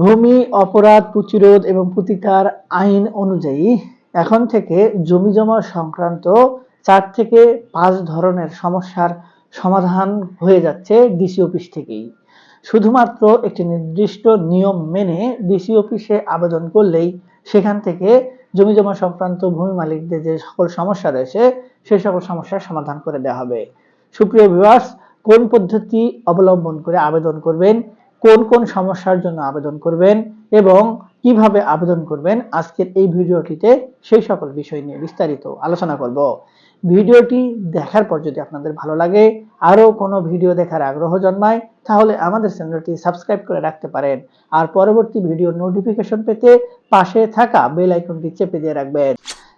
ভূমি, অপরাধ, প্রতিরোধ এবং প্রতিকার আইন অনুযায়ী এখন থেকে জমি জমা সংক্রান্ত চার থেকে পাঁচ ধরনের সমস্যার সমাধান হয়ে যাচ্ছে ডিসি অফিস থেকেই। শুধুমাত্র একটি নির্দিষ্ট নিয়ম মেনে ডিসি অফিসে আবেদন করলেই সেখান থেকে জমি জমা সংক্রান্ত ভূমি মালিকদের যে সকল সমস্যা রয়েছে, সেই সকল সমস্যার সমাধান করে দেওয়া হবে। সুপ্রিয় ভিউয়ার্স কোন পদ্ধতি অবলম্বন করে আবেদন করবেন কোন কোন সমস্যার জন্য আবেদন করবেন এবং কীভাবে আবেদন করবেন আজকের এই ভিডিওটিতে সেই সকল বিষয় নিয়ে বিস্তারিত আলোচনা করব। ভিডিওটি দেখার পর যদি আপনাদের ভালো লাগে, আরও কোনো ভিডিও দেখার আগ্রহ জন্মায়, তাহলে আমাদের চ্যানেলটি সাবস্ক্রাইব করে রাখতে পারেন। আর পরবর্তী ভিডিও নোটিফিকেশন পেতে পাশে থাকা বেল আইকনটি চেপে দিয়ে রাখবেন।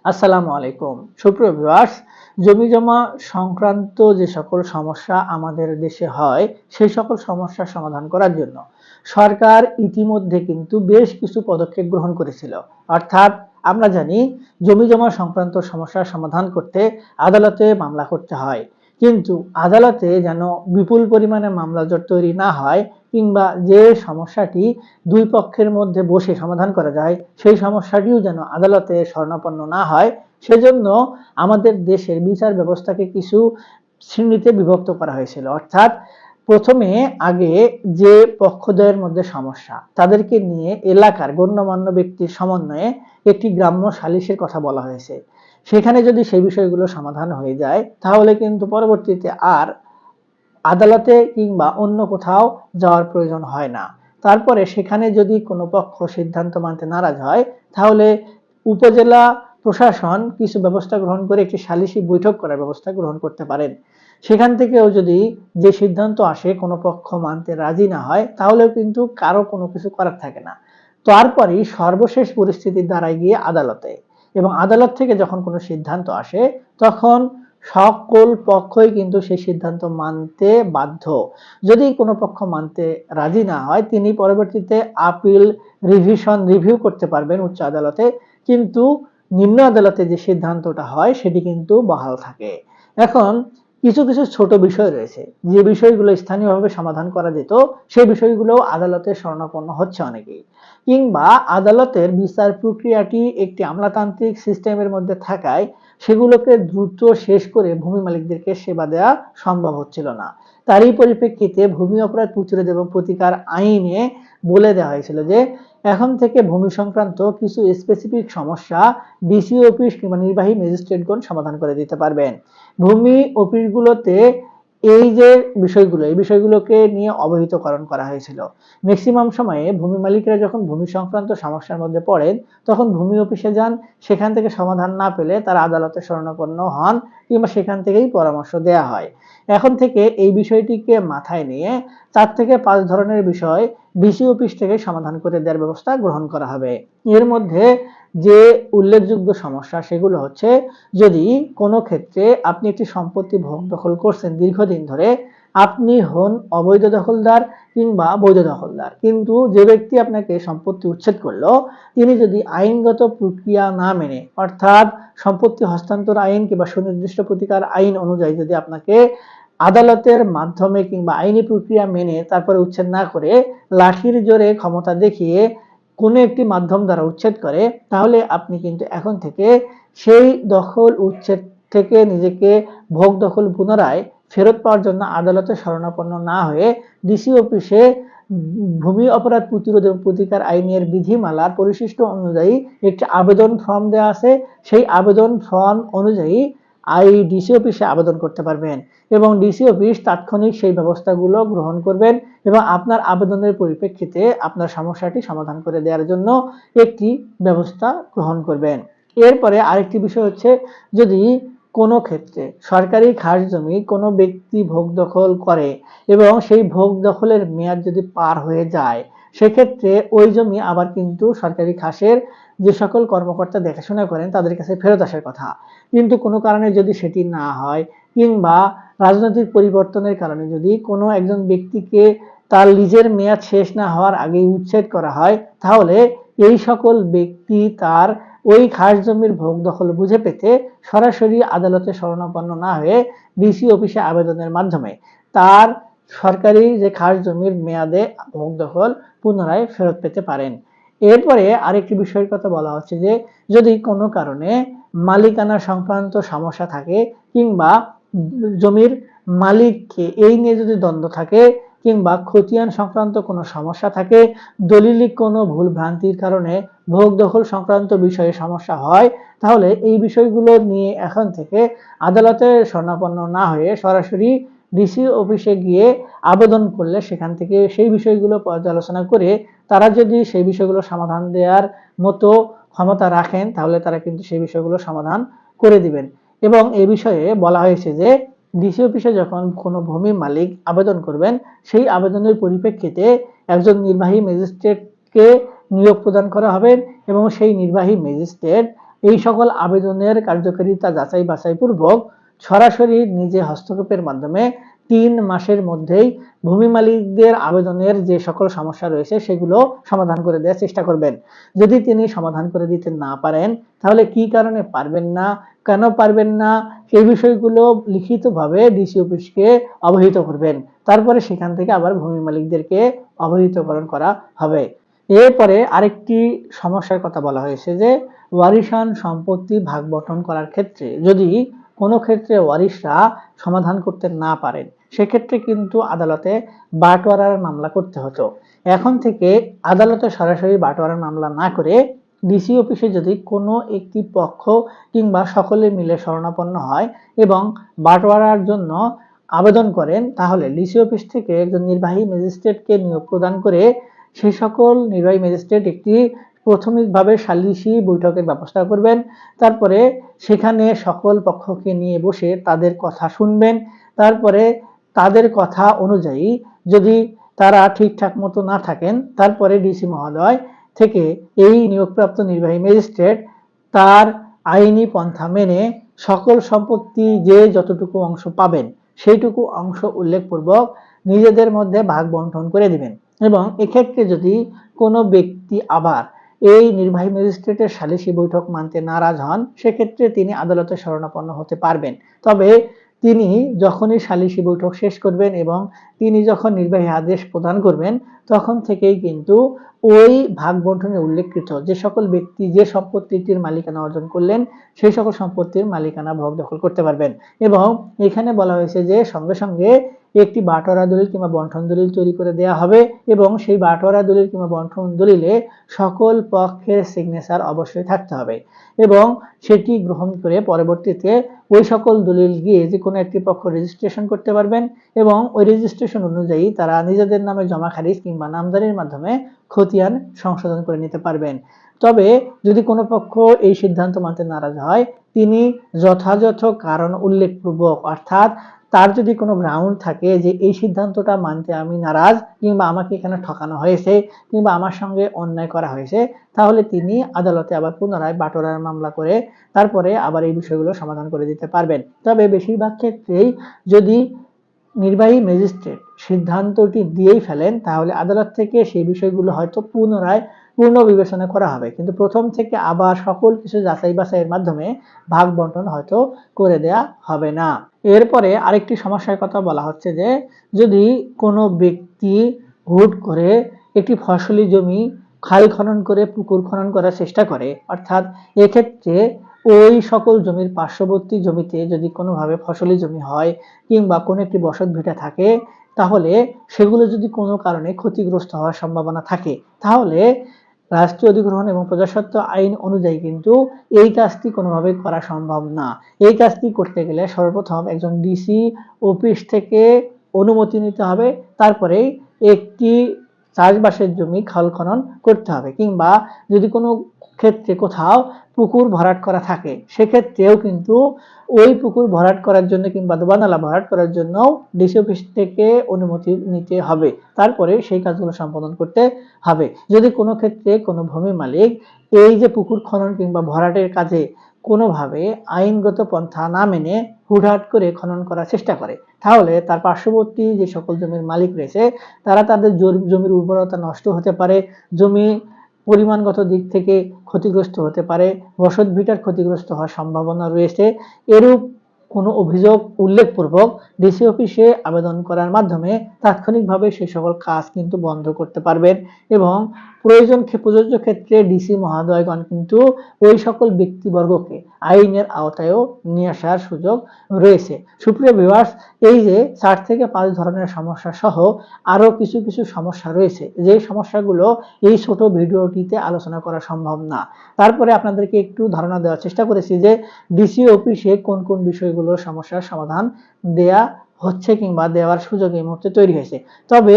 আসসালামু আলাইকুম। সুপ্রিয় ভিউয়ার্স জমি জমা সংক্রান্ত যে সকল সমস্যা আমাদের দেশে হয়, সেই সকল সমস্যার সমাধান করার জন্য সরকার ইতিমধ্যে কিন্তু বেশ কিছু পদক্ষেপ গ্রহণ করেছিল। অর্থাৎ আমরা জানি জমি জমা সংক্রান্ত সমস্যার সমাধান করতে আদালতে মামলা করতে হয়। কিন্তু আদালতে যেন বিপুল পরিমাণে মামলা জট তৈরি না হয় কিংবা যে সমস্যাটি দুই পক্ষের মধ্যে বসে সমাধান করা যায়, সেই সমস্যাটিও যেন আদালতে স্বর্ণাপন্ন না হয়, সেজন্য আমাদের দেশের বিচার ব্যবস্থাকে কিছু শ্রেণীতে বিভক্ত করা হয়েছিল। অর্থাৎ প্রথমে আগে যে পক্ষদ্বয়ের মধ্যে সমস্যা, তাদেরকে নিয়ে এলাকার গণ্যমান্য ব্যক্তির সমন্বয়ে একটি গ্রাম্য সালিশের কথা বলা হয়েছে। সেখানে যদি সেই বিষয়গুলো সমাধান হয়ে যায়, তাহলে কিন্তু পরবর্তীতে আর আদালতে কিংবা অন্য কোথাও যাওয়ার প্রয়োজন হয় না। তারপরে সেখানে যদি কোনো পক্ষ সিদ্ধান্ত মানতে নারাজ হয়, তাহলে উপজেলা প্রশাসন কিছু ব্যবস্থা গ্রহণ করে একটি সালিশি বৈঠক করার ব্যবস্থা গ্রহণ করতে পারেন। সেখান থেকেও যদি যে সিদ্ধান্ত আসে কোনো পক্ষ মানতে রাজি না হয়, তাহলেও কিন্তু কারও কোনো কিছু করার থাকে না। তারপরেই সর্বশেষ পরিস্থিতির দ্বারাই গিয়ে আদালতে। এবং আদালত থেকে যখন কোনো সিদ্ধান্ত আসে, তখন সকল পক্ষই কিন্তু সেই সিদ্ধান্ত মানতে বাধ্য। যদি কোনো পক্ষ মানতে রাজি না হয়, তিনি পরবর্তীতে আপিল রিভিশন রিভিউ করতে পারবেন উচ্চ আদালতে। কিন্তু নিম্ন আদালতে যে সিদ্ধান্তটা হয়, সেটি কিন্তু বহাল থাকে। এখন কিছু কিছু ছোট বিষয় রয়েছে। যে বিষয়গুলো স্থানীয়ভাবে সমাধান করা যেত সেই বিষয়গুলো আদালতে শরণাপন্ন হচ্ছে অনেকেই। কিংবা আদালতের বিচার প্রক্রিয়াটি একটি আমলাতান্ত্রিক সিস্টেমের মধ্যে থাকায় সেগুলোকে দ্রুত শেষ করে ভূমি মালিকদেরকে সেবা দেওয়া সম্ভব হচ্ছিল না। তারই পরিপ্রেক্ষিতে ভূমি অপরাধ প্রতিরোধ এবং প্রতিকার আইনে বলে দেওয়া হয়েছিল যে, এখন থেকে ভূমি সংক্রান্ত কিছু স্পেসিফিক সমস্যা ডিসি অফিস কিংবা নির্বাহী ম্যাজিস্ট্রেটগণ সমাধান করে দিতে পারবেন। ভূমি অফিসগুলোতে এই যে বিষয়গুলো, এই বিষয়গুলোকে নিয়ে অবহিতকরণ করা হয়েছিল। ম্যাক্সিমাম সময়ে ভূমি মালিকরা যখন ভূমি সংক্রান্ত সমস্যার মধ্যে পড়েন, তখন ভূমি অফিসে যান, সেখান থেকে সমাধান না পেলে তারা আদালতে শরণাপন্ন হন কিংবা সেখান থেকেই পরামর্শ দেয়া হয়। এখন থেকে এই বিষয়টিকে মাথায় নিয়ে চার থেকে পাঁচ ধরনের বিষয় ডিসি অফিস থেকে সমাধান করে দেওয়ার ব্যবস্থা গ্রহণ করা হবে। এর মধ্যে যে উল্লেখযোগ্য সমস্যা সেগুলো হচ্ছে, যদি কোনো ক্ষেত্রে আপনি একটি সম্পত্তি ভোগ দখল করছেন দীর্ঘদিন ধরে, আপনি হন অবৈধ দখলদার কিংবা বৈধ দখলদার। কিন্তু যে ব্যক্তি আপনাকে সম্পত্তি উচ্ছেদ করল, তিনি যদি আইনগত প্রক্রিয়া না মেনে, অর্থাৎ সম্পত্তি হস্তান্তর আইন কিংবা সুনির্দিষ্ট প্রতিকার আইন অনুযায়ী যদি আপনাকে আদালতের মাধ্যমে কিংবা আইনি প্রক্রিয়া মেনে তারপরে উচ্ছেদ না করে লাঠির জোরে ক্ষমতা দেখিয়ে কোনো একটি মাধ্যম দ্বারা উচ্ছেদ করে, তাহলে আপনি কিন্তু এখন থেকে সেই দখল উচ্ছেদ থেকে নিজেকে ভোগ দখল পুনরায় ফেরত পাওয়ার জন্য আদালতে শরণাপন্ন না হয়ে ডিসি অফিসে ভূমি অপরাধ প্রতিরোধ এবং প্রতিকার আইনের বিধিমালার পরিশিষ্ট অনুযায়ী একটি আবেদন ফর্ম দেওয়া আছে। সেই আবেদন ফর্ম অনুযায়ী আই ডিসি অফিসে আবেদন করতে পারবেন এবং ডিসি অফিস তাৎক্ষণিক সেই ব্যবস্থাগুলো গ্রহণ করবেন এবং আপনার আবেদনের পরিপ্রেক্ষিতে আপনার সমস্যাটি সমাধান করে দেওয়ার জন্য একটি ব্যবস্থা গ্রহণ করবেন। এরপরে আরেকটি বিষয় হচ্ছে, যদি কোনো ক্ষেত্রে সরকারি খাস জমি কোনো ব্যক্তি ভোগ দখল করে এবং সেই ভোগ দখলের মেয়াদ যদি পার হয়ে যায় সেক্ষেত্রে ওই জমি আবার কিন্তু সরকারি খাসের যে সকল কর্মকর্তা দেখাশোনা করেন, তাদের কাছে ফেরত আসার কথা। কিন্তু কোনো কারণে যদি সেটি না হয় কিংবা রাজনৈতিক পরিবর্তনের কারণে যদি কোনো একজন ব্যক্তিকে তার লিজের মেয়াদ শেষ না হওয়ার আগেই উচ্ছেদ করা হয়, তাহলে এই সকল ব্যক্তি তার ওই খাস জমির ভোগ দখল বুঝে পেতে সরাসরি আদালতে শরণাপন্ন না হয়ে ডিসি অফিসে আবেদনের মাধ্যমে তার সরকারি যে খাস জমির মেয়াদে দখল পুনরায় ফেরত পেতে পারেন। এরপরে আরেকটি বিষয়ের কথা বলা হচ্ছে যে, যদি কোনো কারণে মালিকানা সংক্রান্ত সমস্যা থাকে কিংবা জমির মালিককে এই নিয়ে যদি দ্বন্দ্ব থাকে কিংবা খতিয়ান সংক্রান্ত কোনো সমস্যা থাকে দলিলিক কোনো ভুল ভ্রান্তির কারণে ভোগ দখল সংক্রান্ত বিষয়ে সমস্যা হয়, তাহলে এই বিষয়গুলো নিয়ে এখন থেকে আদালতে স্বর্ণাপন্ন না হয়ে সরাসরি ডিসি অফিসে গিয়ে আবেদন করলে সেখান থেকে সেই বিষয়গুলো পর্যালোচনা করে তারা যদি সেই বিষয়গুলো সমাধান দেওয়ার মতো ক্ষমতা রাখেন, তাহলে তারা কিন্তু সেই বিষয়গুলো সমাধান করে দিবেন। এবং এ বিষয়ে বলা হয়েছে যে ডিসি অফিসে যখন কোনো ভূমি মালিক আবেদন করবেন, সেই আবেদনের পরিপ্রেক্ষিতে একজন নির্বাহী ম্যাজিস্ট্রেটকে নিয়োগ প্রদান করা হবে এবং সেই নির্বাহী ম্যাজিস্ট্রেট এই সকল আবেদনের কার্যকারিতা যাচাই বাছাই পূর্বক সরাসরি নিজে হস্তক্ষেপের মাধ্যমে তিন মাসের মধ্যেই ভূমি মালিকদের আবেদনের যে সকল সমস্যা রয়েছে সেগুলো সমাধান করে দেওয়ার চেষ্টা করবেন। যদি তিনি সমাধান করে দিতে না পারেন, তাহলে কি কারণে পারবেন না, কেন পারবেন না সেই বিষয়গুলো লিখিতভাবে ডিসি অফিসকে অবহিত করবেন। তারপরে সেখান থেকে আবার ভূমি মালিকদেরকে অবহিতকরণ করা হবে। এরপরে আরেকটি সমস্যার কথা বলা হয়েছে যে, ওয়ারিশান সম্পত্তি ভাগ বন্টন করার ক্ষেত্রে যদি কোনো ক্ষেত্রে ওয়ারিশরা সমাধান করতে না পারেন। সেক্ষেত্রে কিন্তু আদালতে বাটোয়ারার মামলা করতে হতো। এখন থেকে আদালতে সরাসরি বাটোয়ারার মামলা না করে ডিসি অফিসে যদি কোনো একটি পক্ষ কিংবা সকলে মিলে শরণাপন্ন হয় এবং বাটোয়ারার জন্য আবেদন করেন, তাহলে ডিসি অফিস থেকে একজন নির্বাহী ম্যাজিস্ট্রেটকে নিয়োগ প্রদান করে সেই সকল নির্বাহী ম্যাজিস্ট্রেট একটি প্রাথমিকভাবে সালিসি বৈঠকের ব্যবস্থা করবেন। তারপরে সেখানে সকল পক্ষকে নিয়ে বসে তাদের কথা শুনবেন। তারপরে তাদের কথা অনুযায়ী যদি তারা ঠিকঠাক মতো না থাকেন, তারপরে ডিসি মহোদয় থেকে এই নিয়োগপ্রাপ্ত নির্বাহী ম্যাজিস্ট্রেট তার আইনি পন্থা মেনে সকল সম্পত্তি যে যতটুকু অংশ পাবেন, সেইটুকু অংশ উল্লেখপূর্বক নিজেদের মধ্যে ভাগ বন্টন করে দিবেন। এবং এক্ষেত্রে যদি কোনো ব্যক্তি আবার এই নির্বাহী ম্যাজিস্ট্রেটের সালিসি বৈঠক মানতে নারাজ হন, সেক্ষেত্রে তিনি আদালতে শরণাপন্ন হতে পারবেন। তবে তিনি যখনই সালিসি বৈঠক শেষ করবেন এবং তিনি যখন নির্বাহী আদেশ প্রদান করবেন, তখন থেকেই কিন্তু ওই ভাগ বন্টনে উল্লেখকৃত যে সকল ব্যক্তি যে সম্পত্তিটির মালিকানা অর্জন করলেন, সেই সকল সম্পত্তির মালিকানা ভোগ দখল করতে পারবেন। এবং এখানে বলা হয়েছে যে সঙ্গে সঙ্গে একটি বাটোয়ারা দলিল কিংবা বন্টন দলিল তৈরি করে দেওয়া হবে এবং সেই বাটোয়ারা দলিল কিংবা বন্টন দলিলে সকল পক্ষের সিগনেচার অবশ্যই থাকতে হবে এবং সেটি গ্রহণ করে পরবর্তীতে ওই সকল দলিল গিয়ে যে কোনো একটি পক্ষ রেজিস্ট্রেশন করতে পারবেন এবং ওই রেজিস্ট্রেশন অনুযায়ী তারা নিজেদের নামে জমা খারিজ কিংবা নামদারির মাধ্যমে খতিয়ান সংশোধন করে নিতে পারবেন। তবে যদি কোনো পক্ষ এই সিদ্ধান্ত মানতে নারাজ হয়, তিনি যথাযথ কারণ উল্লেখপূর্বক অর্থাৎ তার যদি কোনো গ্রাউন্ড থাকে যে এই সিদ্ধান্তটা মানতে আমি নারাজ কিংবা আমাকে এখানে ঠকানো হয়েছে কিংবা আমার সঙ্গে অন্যায় করা হয়েছে, তাহলে তিনি আদালতে আবার পুনরায় বাটোরার মামলা করে তারপরে আবার এই বিষয়গুলো সমাধান করে দিতে পারবেন। তবে বেশিরভাগ ক্ষেত্রেই যদি নির্বাহী ম্যাজিস্ট্রেট সিদ্ধান্তটি দিয়েই ফেলেন, তাহলে আদালত থেকে সেই বিষয়গুলো হয়তো পুনরায় পূর্ণ বিবেচনা করা হবে। কিন্তু প্রথম থেকে আবার সকল কিছু যাচাই বাছাইয়ের মাধ্যমে ভাগ বন্টন হয়তো করে দেয়া হবে না। এরপরে আরেকটি সমস্যার কথা বলা হচ্ছে যে, যদি কোনো ব্যক্তি হুট করে একটি ফসলি জমি খাল খনন করে, পুকুর খনন করার চেষ্টা করে, অর্থাৎ এক্ষেত্রে ওই সকল জমির পার্শ্ববর্তী জমিতে যদি কোনোভাবে ফসলি জমি হয় কিংবা কোনো একটি বসত ভিটা থাকে, তাহলে সেগুলো যদি কোনো কারণে ক্ষতিগ্রস্ত হওয়ার সম্ভাবনা থাকে, তাহলে রাষ্ট্রীয় অধিগ্রহণ এবং প্রজাস্বত্ব আইন অনুযায়ী কিন্তু এই কাজটি কোনোভাবে করা সম্ভব না। এই কাজটি করতে গেলে সর্বপ্রথম একজন ডিসি অফিস থেকে অনুমতি নিতে হবে তারপরে একটি চাষবাসের জমি খাল খনন করতে হবে কিংবা যদি কোনো ক্ষেত্রে কোথাও পুকুর ভরাট করা থাকে। সেক্ষেত্রেও কিন্তু ওই পুকুর ভরাট করার জন্য কিংবা দোবানালা ভরাট করার জন্য ডিসি অফিস থেকে অনুমতি নিতে হবে। তারপরে সেই কাজগুলো সম্পাদন করতে হবে। যদি কোনো ক্ষেত্রে কোনো ভূমি মালিক এই যে পুকুর খনন কিংবা ভরাটের কাজে কোনোভাবে আইনগত পন্থা না মেনে হুটহাট করে খনন করার চেষ্টা করে, তাহলে তার পার্শ্ববর্তী যে সকল জমির মালিক রয়েছে, তারা তাদের জমির উর্বরতা নষ্ট হতে পারে, জমি পরিমাণগত দিক থেকে ক্ষতিগ্রস্ত হতে পারে, বসত ভিটার ক্ষতিগ্রস্ত হওয়ার সম্ভাবনা রয়েছে। এরূপ কোনো অভিযোগ উল্লেখপূর্বক ডিসি অফিসে আবেদন করার মাধ্যমে তাৎক্ষণিকভাবে সে সকল কাজ কিন্তু বন্ধ করতে পারবেন এবং প্রয়োজন প্রযোজ্য ক্ষেত্রে ডিসি মহোদয়গণ কিন্তু ওই সকল ব্যক্তিবর্গকে আইনের আওতায়ও নিয়ে আসার সুযোগ রয়েছে। সুপ্রিয় ভিউয়ার্স এই যে চার থেকে পাঁচ ধরনের সমস্যা সহ আরও কিছু কিছু সমস্যা রয়েছে, যে সমস্যাগুলো এই ছোট ভিডিওটিতে আলোচনা করা সম্ভব না। তারপরে আপনাদেরকে একটু ধারণা দেওয়ার চেষ্টা করেছি যে ডিসি অফিসে কোন কোন বিষয়গুলোর সমস্যার সমাধান দেয়া হচ্ছে কিংবা দেওয়ার সুযোগ এই মুহূর্তে তৈরি হয়েছে। তবে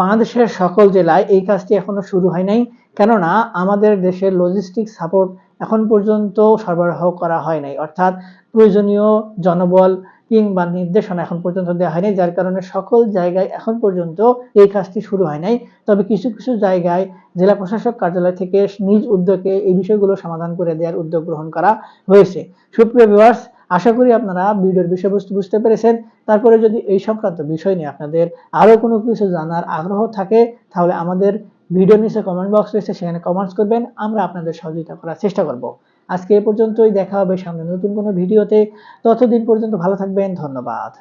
বাংলাদেশের সকল জেলায় এই কাজটি এখনও শুরু হয় নাই, কেননা আমাদের দেশের লজিস্টিক সাপোর্ট এখন পর্যন্ত সরবরাহ করা হয় নাই। অর্থাৎ প্রয়োজনীয় জনবল কিংবা নির্দেশনা এখন পর্যন্ত দেওয়া হয়নি যার কারণে সকল জায়গায় এখন পর্যন্ত এই কাজটি শুরু হয় নাই। তবে কিছু কিছু জায়গায় জেলা প্রশাসক কার্যালয় থেকে নিজ উদ্যোগে এই বিষয়গুলো সমাধান করে দেওয়ার উদ্যোগ গ্রহণ করা হয়েছে। সুপ্রিয় ভিউয়ার্স আশা করি আপনারা ভিডিওর বিষয়বস্তু বুঝতে পেরেছেন। তারপরে যদি এই সংক্রান্ত বিষয় নিয়ে আপনাদের আরও কোনো কিছু জানার আগ্রহ থাকে, তাহলে আমাদের ভিডিও নিচে কমেন্ট বক্স রয়েছে, সেখানে কমেন্টস করবেন। আমরা আপনাদের সহযোগিতা করার চেষ্টা করব। আজকে এ পর্যন্তই, দেখা হবে সামনে নতুন কোনো ভিডিওতে। ততদিন পর্যন্ত ভালো থাকবেন, ধন্যবাদ।